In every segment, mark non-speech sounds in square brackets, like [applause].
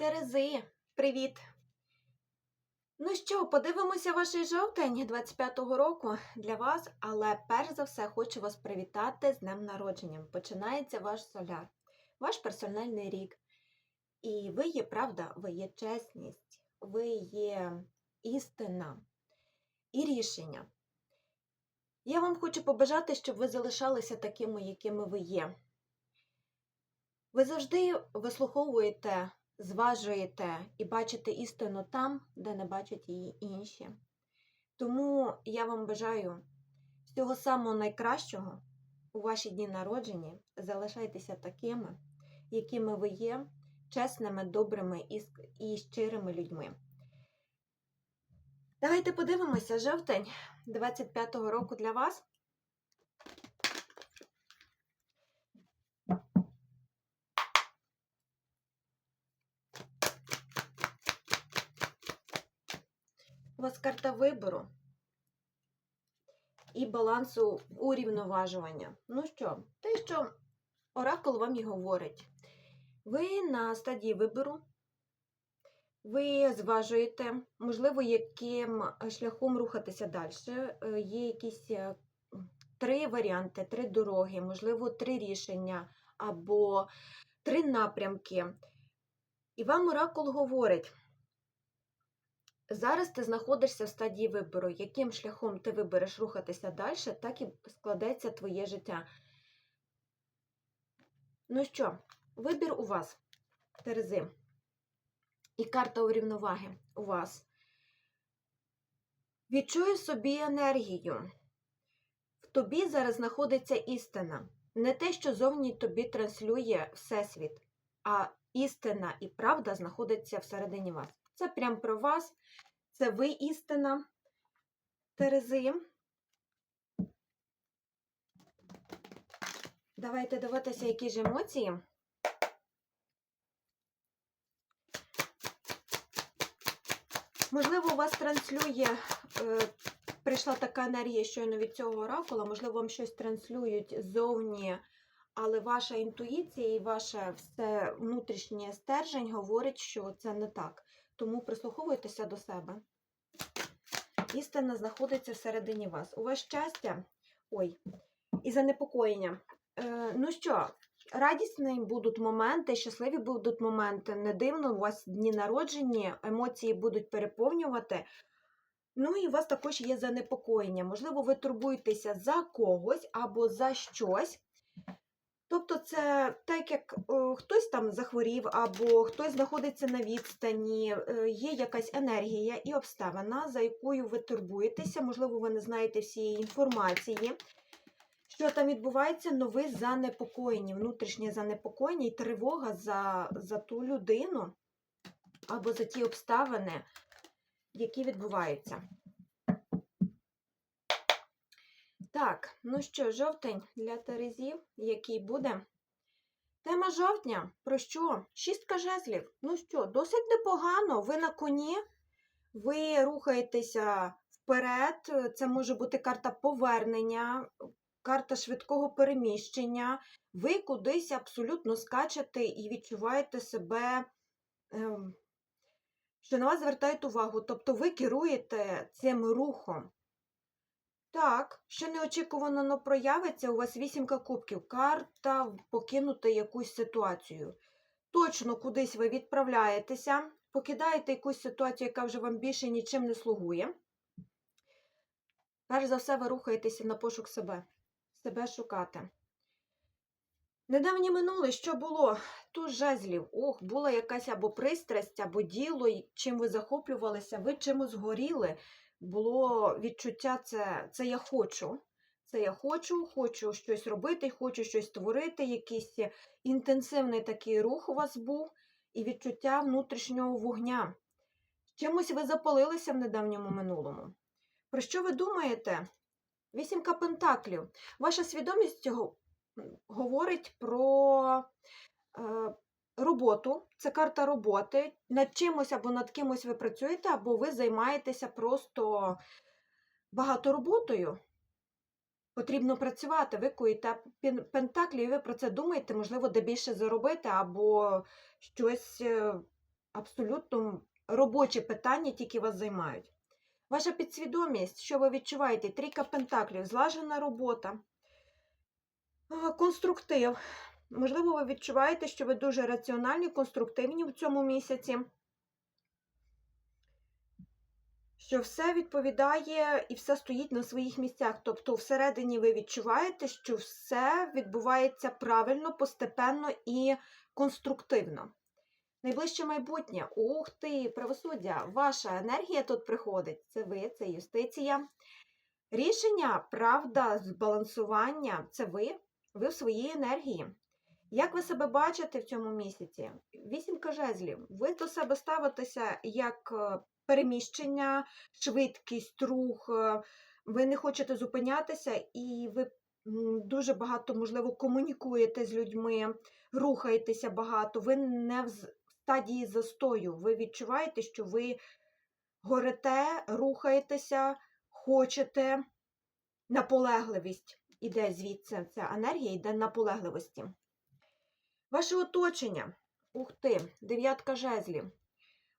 Терези, привіт! Ну що, подивимося ваш жовтень 25-го року для вас, але перш за все хочу вас привітати з днем народження. Починається ваш соляр, ваш персональний рік. І ви є правда, ви є чесність, ви є істина і рішення. Я вам хочу побажати, щоб ви залишалися такими, якими ви є. Ви завжди вислуховуєте, зважуєте і бачите істину там, де не бачать її інші. Тому я вам бажаю всього самого найкращого у ваші дні народження. Залишайтеся такими, якими ви є, чесними, добрими і, щирими людьми. Давайте подивимося жовтень 25-го року для вас. У вас карта вибору і балансу урівноважування. Ну що, те, що оракул вам і говорить. Ви на стадії вибору, ви зважуєте, можливо, яким шляхом рухатися далі. Є якісь е, три варіанти, три дороги, можливо, три рішення або три напрямки. І вам оракул говорить. Зараз ти знаходишся в стадії вибору. Яким шляхом ти вибереш рухатися далі, так і складеться твоє життя. Ну що, вибір у вас, Терези. І карта урівноваги у вас. Відчуй собі енергію. В тобі зараз знаходиться істина. Не те, що зовні тобі транслює Всесвіт, а істина і правда знаходиться всередині вас. Це прям про вас. Це ви істина, Терези. Давайте дивитися, які ж емоції. Можливо, у вас транслює, е, прийшла така енергія щойно від цього оракула, можливо, вам щось транслюють ззовні, але ваша інтуїція і ваше все внутрішнє стержень говорить, що це не так. Тому прислуховуйтеся до себе. Істина знаходиться всередині вас. У вас щастя, ой, і занепокоєння. Е, ну що, радісні будуть моменти, щасливі будуть моменти. Не дивно, у вас дні народження, емоції будуть переповнювати. Ну і у вас також є занепокоєння. Можливо, ви турбуєтеся за когось або за щось. Тобто, це так, як е, хтось там захворів, або хтось знаходиться на відстані, е, є якась енергія і обставина, за якою ви турбуєтеся, можливо, ви не знаєте всієї інформації. Що там відбувається, но ви занепокоєні, внутрішнє занепокоєння і тривога за, за ту людину або за ті обставини, які відбуваються. Так, ну що, жовтень для Терезів, який буде? Тема жовтня. Про що? Шістка жезлів. Ну що, досить непогано. Ви на коні, ви рухаєтеся вперед. Це може бути карта повернення, карта швидкого переміщення. Ви кудись абсолютно скачете і відчуваєте себе, ем, що на вас звертають увагу. Тобто ви керуєте цим рухом. Так, що неочікувано но проявиться, у вас вісімка кубків. Карта покинути якусь ситуацію. Точно кудись ви відправляєтеся, покидаєте якусь ситуацію, яка вже вам більше нічим не слугує. Перш за все, ви рухаєтеся на пошук себе, себе шукати. Недавнє минуле, що було? Тут жезлів. Ох, була якась або пристрасть, або діло, чим ви захоплювалися, ви чимось горіли було відчуття це, це я хочу. Це я хочу, хочу щось робити, хочу щось створити, якийсь інтенсивний такий рух у вас був, і відчуття внутрішнього вогня. Чимось ви запалилися в недавньому минулому. Про що ви думаєте? Вісімка пентаклів. Ваша свідомість го- говорить про е, роботу, це карта роботи. Над чимось або над кимось ви працюєте, або ви займаєтеся просто багато роботою. Потрібно працювати, ви куєте пентаклі, і ви про це думаєте, можливо, де більше заробити, або щось е, абсолютно робочі питання тільки вас займають. Ваша підсвідомість, що ви відчуваєте? Трійка пентаклів, злажена робота, конструктив. Можливо, ви відчуваєте, що ви дуже раціональні, конструктивні в цьому місяці. Що все відповідає і все стоїть на своїх місцях. Тобто, всередині ви відчуваєте, що все відбувається правильно, постепенно і конструктивно. Найближче майбутнє. Ух ти, правосуддя! Ваша енергія тут приходить. Це ви, це юстиція. Рішення, правда, збалансування це ви, ви в своїй енергії. Як ви себе бачите в цьому місяці? Вісімка жезлів. Ви до себе ставитеся як е, переміщення, швидкість, рух. е, Ви не хочете зупинятися, і ви дуже багато, можливо, комунікуєте з людьми, рухаєтеся багато. Ви не в стадії застою. Ви відчуваєте, що ви горите, рухаєтеся, хочете. Наполегливість іде звідси. Ця енергія йде наполегливості. Ваше оточення. Ух ти, дев'ятка жезлів.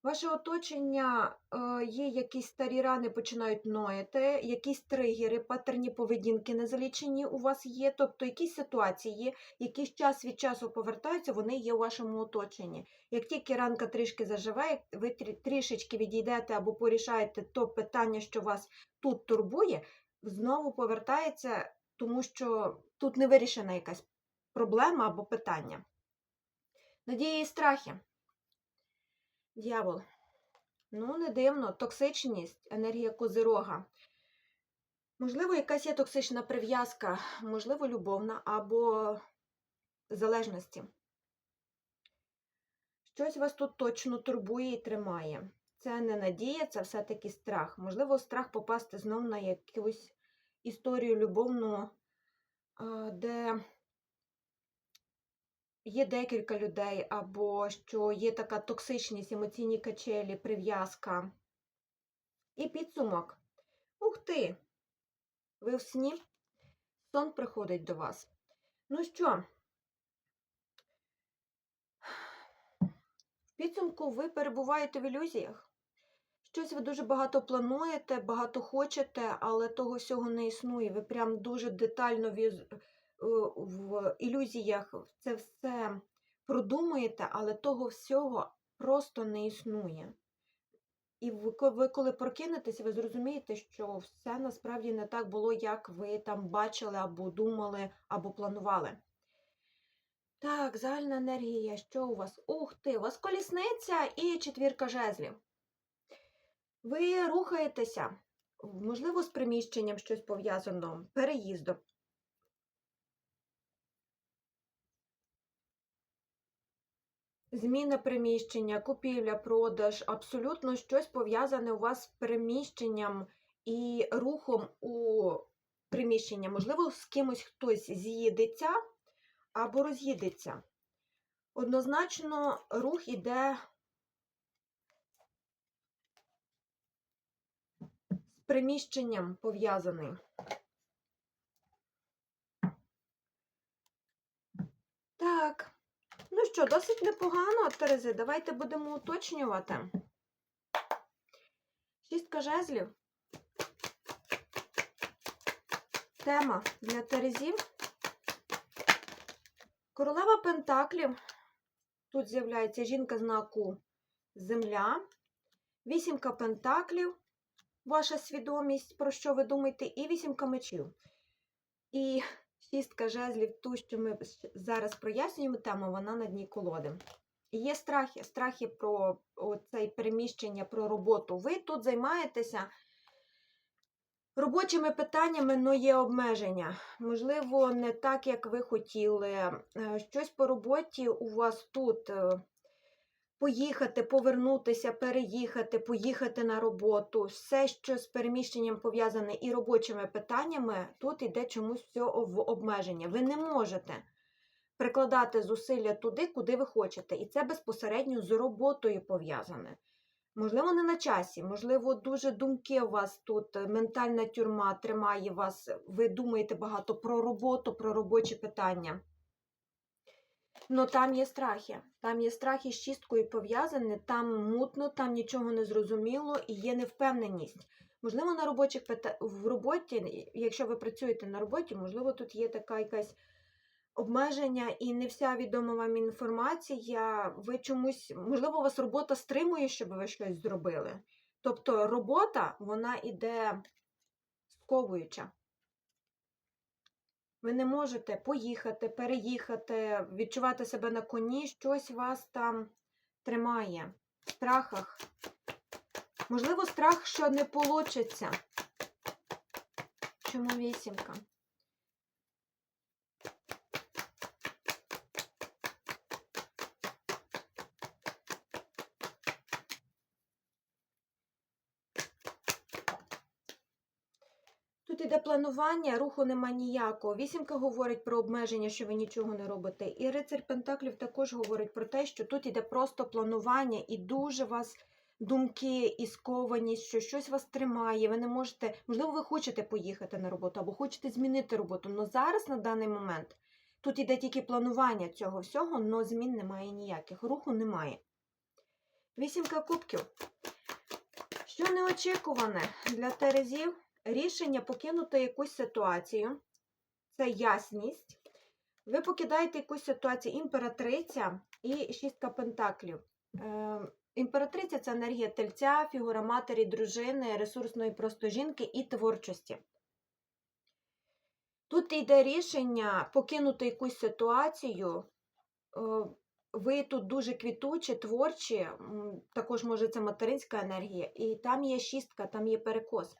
Ваше оточення е, є якісь старі рани, починають нояти, якісь тригери, патерні поведінки незалічені у вас є, тобто якісь ситуації, які час від часу повертаються, вони є у вашому оточенні. Як тільки ранка трішки заживе, ви трішечки відійдете або порішаєте то питання, що вас тут турбує, знову повертається, тому що тут не вирішена якась проблема або питання. Надії і страхи. Д'явол. Ну, не дивно, токсичність, енергія козирога. Можливо, якась є токсична прив'язка, можливо, любовна або залежності. Щось вас тут точно турбує і тримає. Це не надія, це все-таки страх. Можливо, страх попасти знов на якусь історію любовну, де є декілька людей, або що є така токсичність, емоційні качелі, прив'язка. І підсумок. Ух ти! Ви в сні? Сон приходить до вас. Ну що? В підсумку ви перебуваєте в ілюзіях. Щось ви дуже багато плануєте, багато хочете, але того всього не існує. Ви прям дуже детально в ілюзіях це все продумуєте, але того всього просто не існує. І ви, коли прокинетеся, ви зрозумієте, що все насправді не так було, як ви там бачили, або думали, або планували. Так, загальна енергія, що у вас? Ух ти, у вас колісниця і четвірка жезлів. Ви рухаєтеся, можливо, з приміщенням щось пов'язано, переїздом. Зміна приміщення, купівля, продаж, абсолютно щось пов'язане у вас з переміщенням і рухом у приміщення. Можливо, з кимось хтось з'їдеться або роз'їдеться. Однозначно, рух іде з приміщенням пов'язаний. Так. Ну що, досить непогано, Терези. Давайте будемо уточнювати. Шістка жезлів. Тема для Терезів. Королева Пентаклів. Тут з'являється жінка знаку Земля. Вісімка Пентаклів. Ваша свідомість, про що ви думаєте, і вісімка мечів. І шістка жезлів, ту, що ми зараз прояснюємо тему, вона на дні колоди. Є страхи, страхи про це переміщення, про роботу. Ви тут займаєтеся робочими питаннями, але є обмеження. Можливо, не так, як ви хотіли. Е, Щось по роботі у вас тут. Поїхати, повернутися, переїхати, поїхати на роботу, все, що з переміщенням пов'язане і робочими питаннями, тут йде чомусь все в обмеження. Ви не можете прикладати зусилля туди, куди ви хочете. І це безпосередньо з роботою пов'язане. Можливо, не на часі, можливо, дуже думки у вас тут, ментальна тюрма тримає вас, ви думаєте багато про роботу, про робочі питання. Ну там є страхи. Там є страхи з чисткою пов'язані, там мутно, там нічого не зрозуміло і є невпевненість. Можливо, на робочих в роботі, якщо ви працюєте на роботі, можливо, тут є така якась обмеження і не вся відома вам інформація. Ви чомусь, можливо, у вас робота стримує, щоб ви щось зробили. Тобто робота, вона іде сковуюча. Ви не можете поїхати, переїхати, відчувати себе на коні, щось вас там тримає в страхах. Можливо, страх, що не получиться. Чому вісімка? Іде планування, руху нема ніякого. Вісімка говорить про обмеження, що ви нічого не робите. І рицарь Пентаклів також говорить про те, що тут іде просто планування і дуже вас думки і скованість, що щось вас тримає. Ви не можете, можливо, ви хочете поїхати на роботу або хочете змінити роботу. Але зараз на даний момент тут іде тільки планування цього всього, але змін немає ніяких. Руху немає. Вісімка кубків. Що неочікуване для Терезів? Рішення покинути якусь ситуацію. Це ясність. Ви покидаєте якусь ситуацію імператриця і шістка пентаклів. Е, імператриця це енергія тельця, фігура матері, дружини, ресурсної просто жінки і творчості. Тут йде рішення покинути якусь ситуацію. Е, ви тут дуже квітучі, творчі, також може це материнська енергія, і там є шістка, там є перекос.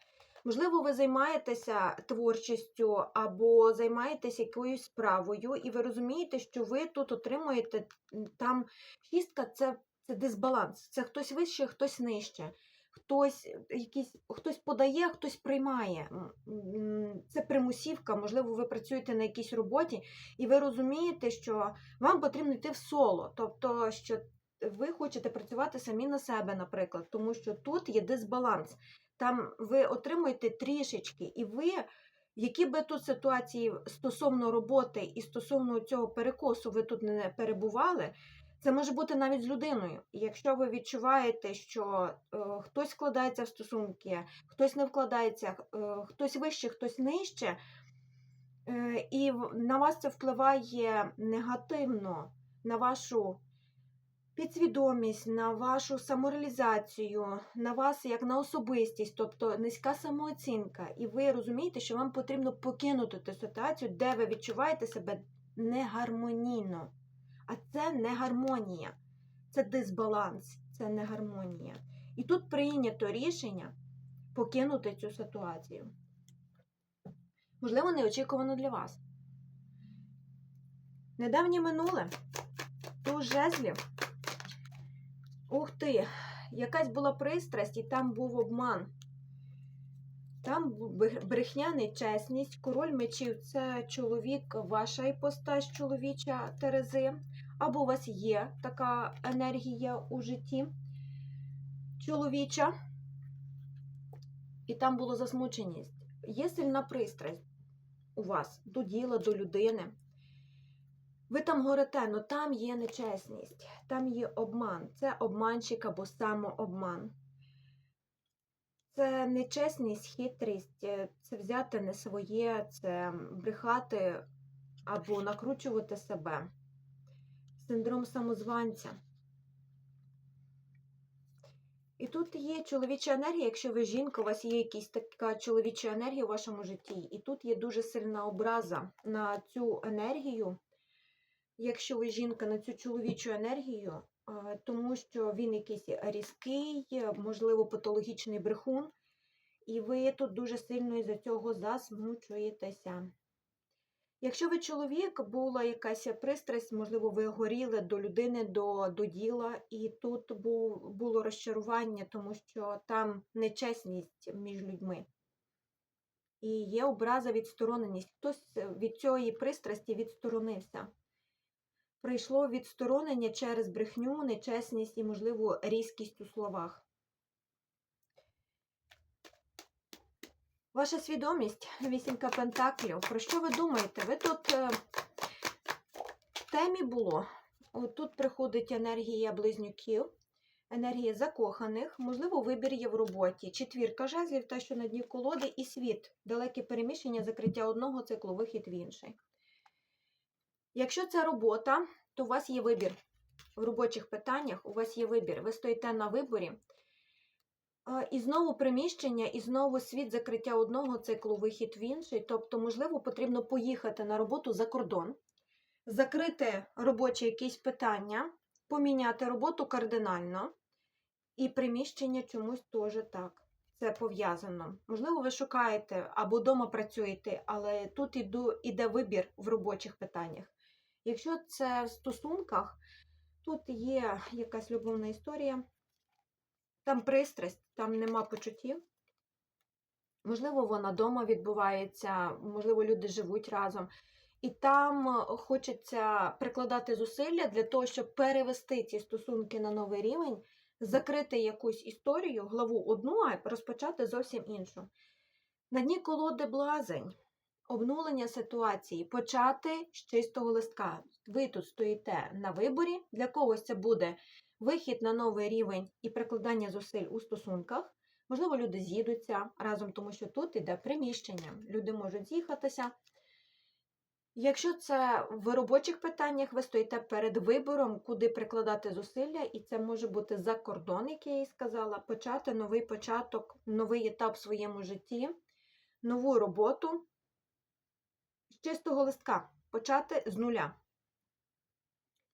Можливо, ви займаєтеся творчістю або займаєтесь якоюсь справою, і ви розумієте, що ви тут отримуєте там шістка це, це дисбаланс. Це хтось вище, хтось нижче. Хтось, е, якийсь, хтось подає, хтось приймає. Це примусівка, можливо, ви працюєте на якійсь роботі, і ви розумієте, що вам потрібно йти в соло. Тобто, що ви хочете працювати самі на себе, наприклад, тому що тут є дисбаланс. Там ви отримуєте трішечки, і ви, які би тут ситуації стосовно роботи і стосовно цього перекосу ви тут не перебували, це може бути навіть з людиною. Якщо ви відчуваєте, що е, хтось вкладається в стосунки, хтось не вкладається, е, хтось вище, хтось нижче, е, і на вас це впливає негативно на вашу підсвідомість, на вашу самореалізацію, на вас як на особистість, тобто низька самооцінка, і ви розумієте, що вам потрібно покинути ту ситуацію, де ви відчуваєте себе негармонійно. А це не гармонія, це дисбаланс, це не гармонія. І тут прийнято рішення покинути цю ситуацію. Можливо, неочікувано для вас. Недавнє минуле. Туз жезлів. Ух ти! Якась була пристрасть, і там був обман. Там брехня, нечесність. Король мечів це чоловік, ваша іпостась чоловіча Терези. Або у вас є така енергія у житті чоловіча. І там було засмученість. Є сильна пристрасть у вас до діла, до людини. Ви там горите, але там є нечесність, там є обман. Це обманщик або самообман. Це нечесність, хитрість, е, це взяти не своє, це брехати або накручувати себе. Синдром самозванця. І тут є чоловіча енергія, якщо ви жінка, у вас є якась така чоловіча енергія у вашому житті, і тут є дуже сильна образа на цю енергію, якщо ви жінка, на цю чоловічу енергію, тому що він якийсь різкий, можливо, патологічний брехун, і ви тут дуже сильно із-за цього засмучуєтеся. Якщо ви чоловік, була якась пристрасть, можливо, ви горіли до людини, до, до діла, і тут було розчарування, тому що там нечесність між людьми. І є образа відстороненість. Хтось від цієї пристрасті відсторонився. Прийшло відсторонення через брехню, нечесність і, можливо, різкість у словах. Ваша свідомість, вісімка пентаклів. Про що ви думаєте? Ви тут е, темі було. От тут приходить енергія близнюків, енергія закоханих, можливо, вибір є в роботі. Четвірка жезлів, те, що на дні колоди, і світ, далеке переміщення, закриття одного циклу, вихід в інший. Якщо це робота, то у вас є вибір. В робочих питаннях у вас є вибір. Ви стоїте на виборі. І знову приміщення, і знову світ закриття одного циклу, вихід в інший. Тобто, можливо, потрібно поїхати на роботу за кордон, закрити робочі якісь питання, поміняти роботу кардинально, і приміщення чомусь теж так. Це пов'язано. Можливо, ви шукаєте або вдома працюєте, але тут іде вибір в робочих питаннях. Якщо це в стосунках, тут є якась любовна історія, там пристрасть, там нема почуттів. Можливо, вона вдома відбувається, можливо, люди живуть разом. І там е, хочеться прикладати зусилля для того, щоб перевести ці стосунки на новий рівень, закрити якусь історію, главу одну, а розпочати зовсім іншу. На дні колоди блазень, обнулення ситуації, почати з чистого листка. Ви тут стоїте на виборі, для когось це буде вихід на новий рівень і прикладання зусиль у стосунках. Можливо, люди з'їдуться разом, тому що тут іде приміщення. Люди можуть з'їхатися. Якщо це в робочих питаннях, ви стоїте перед вибором, куди прикладати зусилля, і це може бути за кордон, як я їй сказала, почати новий початок, новий етап в своєму житті, нову роботу чистого листка, почати з нуля.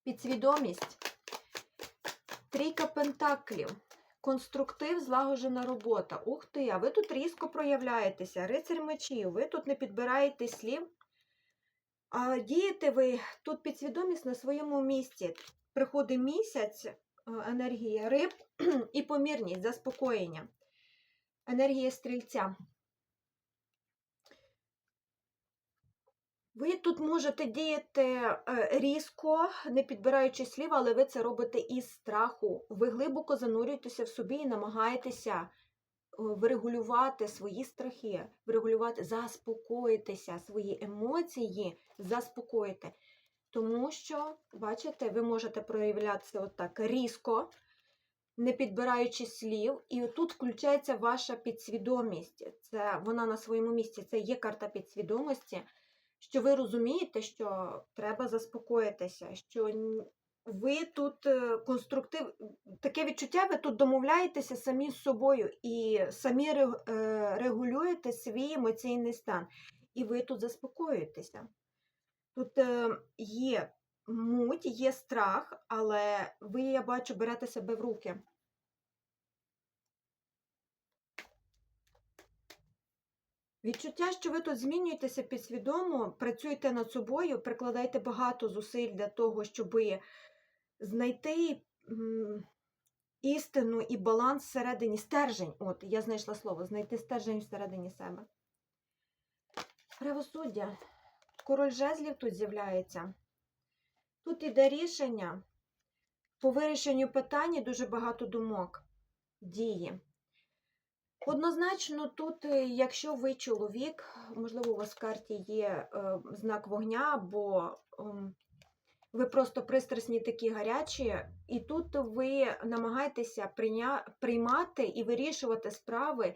Підсвідомість, трійка пентаклів, конструктив, злагоджена робота. Ух ти, а ви тут різко проявляєтеся, рицарь мечів, ви тут не підбираєте слів. А дієте ви тут підсвідомість на своєму місці. Приходить місяць, е, енергія риб [clears throat] і помірність, заспокоєння. Енергія стрільця. Ви тут можете діяти е, різко, не підбираючи слів, але ви це робите із страху. Ви глибоко занурюєтеся в собі і намагаєтеся е, врегулювати свої страхи, врегулювати, заспокоїтися, свої емоції, заспокоїти. Тому що, бачите, ви можете проявлятися отак різко, не підбираючи слів, і тут включається ваша підсвідомість. Це вона на своєму місці, це є карта підсвідомості, що ви розумієте, що треба заспокоїтися, що ви тут е, конструктив, таке відчуття, ви тут домовляєтеся самі з собою і самі е, регулюєте свій емоційний стан. І ви тут заспокоюєтеся. Тут е, є муть, є страх, але ви, я бачу, берете себе в руки. Відчуття, що ви тут змінюєтеся підсвідомо, працюєте над собою, прикладаєте багато зусиль для того, щоб знайти істину і баланс всередині стержень. От, я знайшла слово, знайти стержень всередині себе. Правосуддя. Король жезлів тут з'являється. Тут іде рішення. По вирішенню питання дуже багато думок, дії. Однозначно, тут, е, якщо ви чоловік, можливо, у вас в карті є е, знак вогня, або ем, ви просто пристрасні такі гарячі, і тут ви намагаєтеся приймати і вирішувати справи,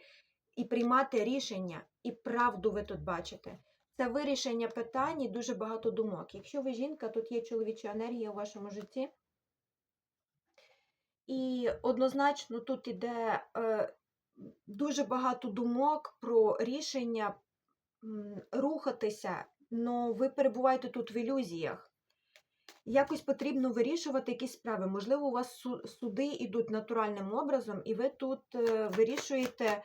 і приймати рішення, і правду ви тут бачите. Це вирішення питань і дуже багато думок. Якщо ви жінка, тут є чоловіча енергія у вашому житті. І однозначно тут іде е, дуже багато думок про рішення рухатися, але ви перебуваєте тут в ілюзіях. Якось потрібно вирішувати якісь справи. Можливо, у вас суди йдуть натуральним образом, і ви тут е, вирішуєте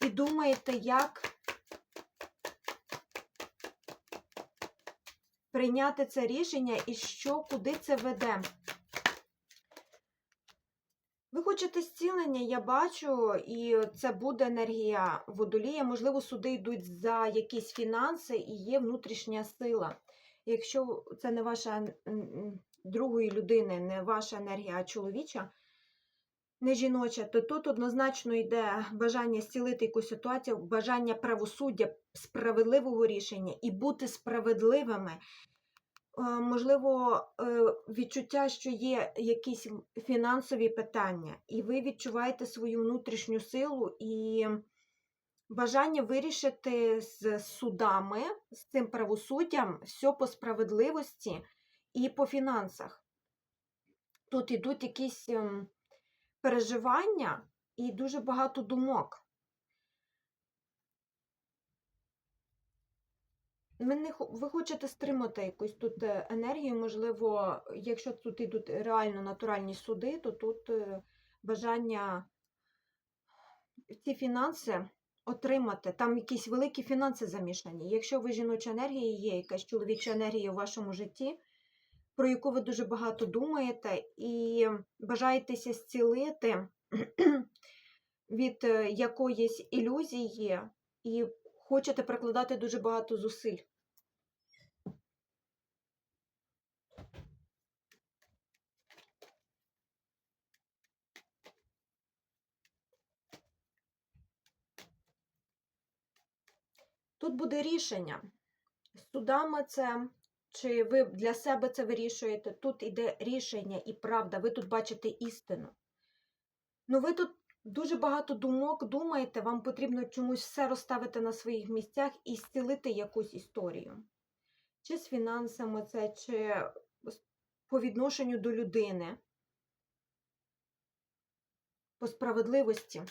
і думаєте, як прийняти це рішення і що, куди це веде. Ви хочете зцілення, я бачу, і це буде енергія водолія. Можливо, суди йдуть за якісь фінанси і є внутрішня сила. Якщо це не ваша другої людини, не ваша енергія, а чоловіча, не жіноча, то тут однозначно йде бажання зцілити якусь ситуацію, бажання правосуддя, справедливого рішення і бути справедливими. Можливо, е, відчуття, що є якісь фінансові питання, і ви відчуваєте свою внутрішню силу і бажання вирішити з судами, з цим правосуддям все по справедливості і по фінансах. Тут ідуть якісь ем, переживання і дуже багато думок. Ми не хо- ви хочете стримати якусь тут е, енергію, можливо, якщо тут йдуть реально натуральні суди, то тут е, бажання ці фінанси отримати. Там якісь великі фінанси замішані. Якщо ви жіноча енергія є, якась чоловіча енергія у вашому житті, про яку ви дуже багато думаєте і бажаєтеся зцілити [clears throat] від е, якоїсь ілюзії, і хочете прикладати дуже багато зусиль. Тут буде рішення. З судами це, чи ви для себе це вирішуєте, тут іде рішення і правда, ви тут бачите істину. Ну, ви тут дуже багато думок думаєте, вам потрібно чомусь все розставити на своїх місцях і зцілити якусь історію. Чи з фінансами це, чи по відношенню до людини, по справедливості.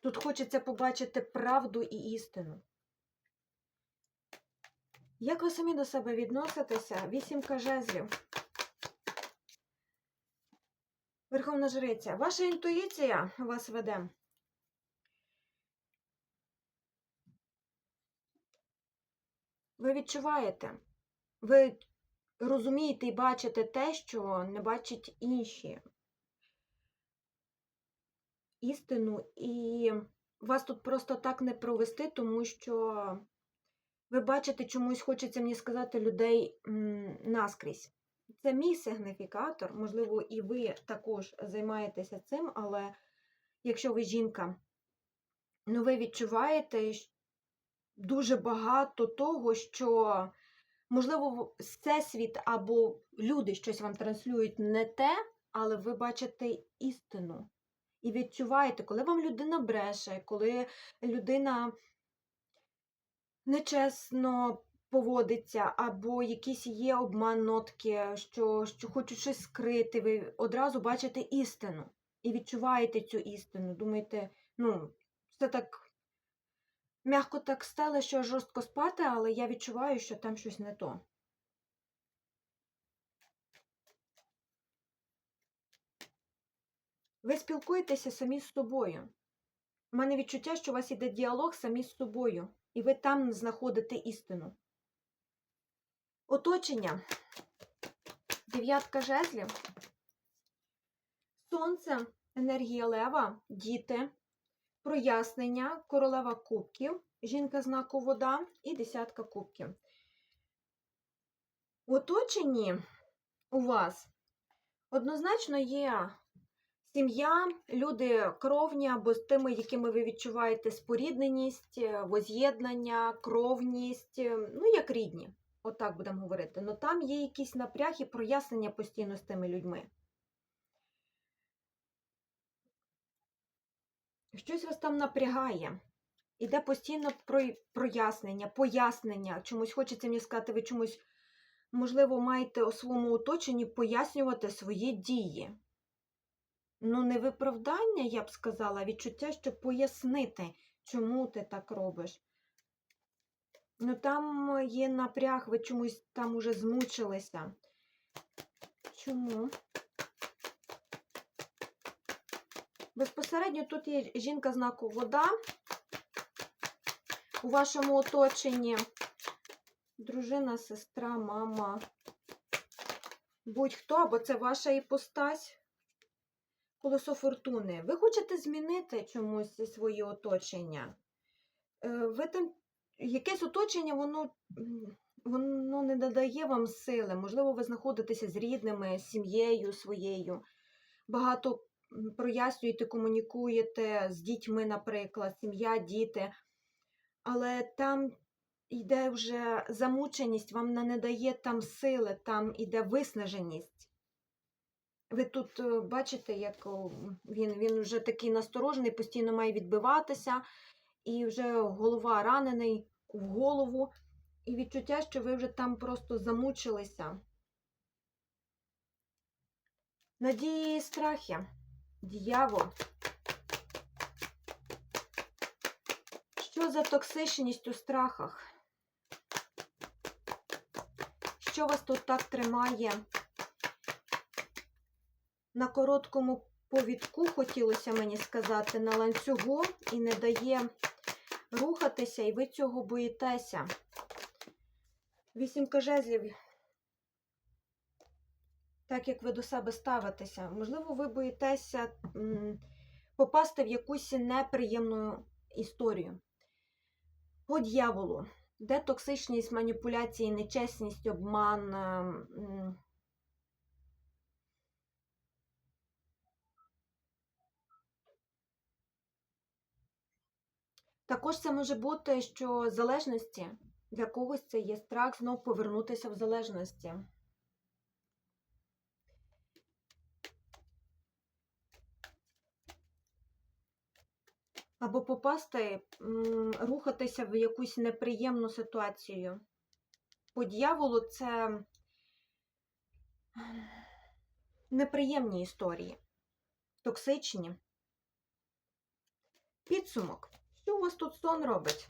Тут хочеться побачити правду і істину. Як ви самі до себе відноситеся? Вісімка жезлів. Верховна жриця, ваша інтуїція вас веде. Ви відчуваєте, ви розумієте і бачите те, що не бачать інші. Істину, і вас тут просто так не провести, тому що ви бачите, чомусь хочеться мені сказати людей наскрізь. Це мій сигніфікатор, можливо, і ви також займаєтеся цим, але якщо ви жінка, ну ви відчуваєте дуже багато того, що, можливо, всесвіт або люди щось вам транслюють не те, але ви бачите істину. І відчуваєте, коли вам людина бреше, коли людина нечесно поводиться, або якісь є обман нотки, що, що хочуть щось скрити, ви одразу бачите істину і відчуваєте цю істину. Думаєте, ну, це так м'яко так стало, що жорстко спати, але я відчуваю, що там щось не то. Ви спілкуєтеся самі з собою. У мене відчуття, що у вас іде діалог самі з собою, і ви там знаходите істину. Оточення. Дев'ятка жезлів. Сонце, енергія лева, діти, прояснення, королева кубків, жінка знаку вода і десятка кубків. В у вас однозначно є сім'я, люди кровні або з тими, якими ви відчуваєте спорідненість, е, воз'єднання, кровність, е, ну як рідні. Отак будемо говорити. Ну там є якийсь напряг і прояснення постійно з тими людьми. Щось вас там напрягає. Іде постійно прояснення, пояснення. Чомусь хочеться мені сказати, ви чомусь, можливо, маєте у своєму оточенні пояснювати свої дії. Ну, не виправдання, я б сказала, відчуття, щоб пояснити, чому ти так робиш. Ну, там є напряг, ви чомусь там уже змучилися. Чому? Безпосередньо тут є жінка знаку вода у вашому оточенні. Дружина, сестра, мама. Будь-хто, або це ваша іпостась. Колесо фортуни. Ви хочете змінити чомусь своє оточення. Е, Ви там якесь оточення, воно, воно не додає вам сили. Можливо, ви знаходитеся з рідними, з сім'єю своєю. Багато прояснюєте, комунікуєте з дітьми, наприклад, сім'я, діти. Але там йде вже замученість, вам не дає там сили, там іде виснаженість. Ви тут е, бачите, як він, він вже такий насторожений, постійно має відбиватися, і вже голова ранений в голову, і відчуття, що ви вже там просто замучилися. Надії і страхи. Дьявол. Що за токсичність у страхах? Що вас тут так тримає? На короткому повідку, хотілося мені сказати, на ланцюгу і не дає рухатися, і ви цього боїтеся. Вісімка жезлів. Так як ви до себе ставитеся. Можливо, ви боїтеся попасти в якусь неприємну історію. По дьяволу. Де токсичність, маніпуляції, нечесність, обман. Також це може бути, що залежності для когось це є страх знов повернутися в залежності. Або попасти, рухатися в якусь неприємну ситуацію. По дьяволу це ем, неприємні історії, токсичні. Підсумок. Що у вас тут сон робить?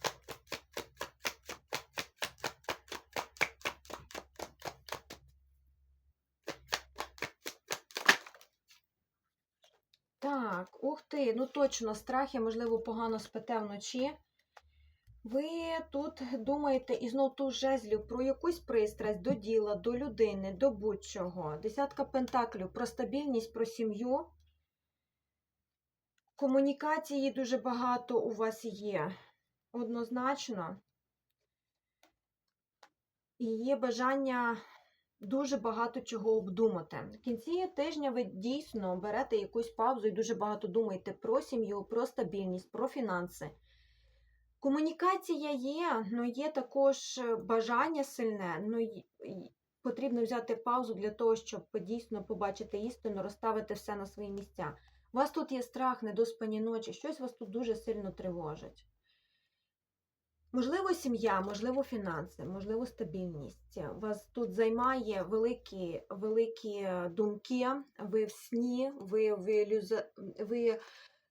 Так, ух ти, ну точно, страхи, можливо, погано спите вночі. Ви тут думаєте і знов ту жезлів про якусь пристрасть до діла, до людини, до будь-чого. Десятка пентаклів про стабільність, про сім'ю. Комунікації дуже багато у вас є. Однозначно. І є бажання дуже багато чого обдумати. В кінці тижня ви дійсно берете якусь паузу і дуже багато думаєте про сім'ю, про стабільність, про фінанси. Комунікація є, але є також бажання сильне. Й- потрібно взяти паузу для того, щоб дійсно побачити істину, розставити все на свої місця. У вас тут є страх, недоспані ночі, щось вас тут дуже сильно тривожить. Можливо, сім'я, можливо, фінанси, можливо, стабільність. Вас тут займає великі, великі думки, ви в сні, ви в, ілюза... ви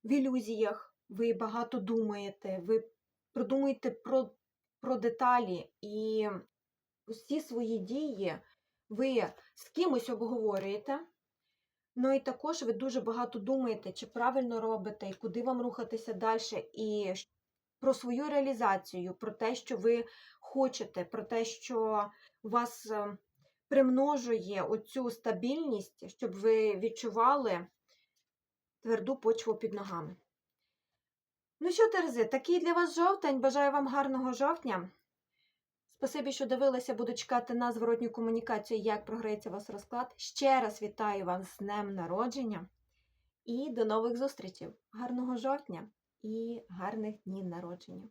в ілюзіях, ви багато думаєте, ви продумуєте про, про деталі і всі свої дії ви з кимось обговорюєте. Ну і також ви дуже багато думаєте, чи правильно робите, і куди вам рухатися далі, і про свою реалізацію, про те, що ви хочете, про те, що вас е, примножує оцю стабільність, щоб ви відчували тверду почву під ногами. Ну що, Терези, такий для вас жовтень. Бажаю вам гарного жовтня. Спасибі, що дивилися, буду чекати на зворотню комунікацію, як програється вас розклад. Ще раз вітаю вас з днем народження і до нових зустрічей. Гарного жовтня і гарних днів народження!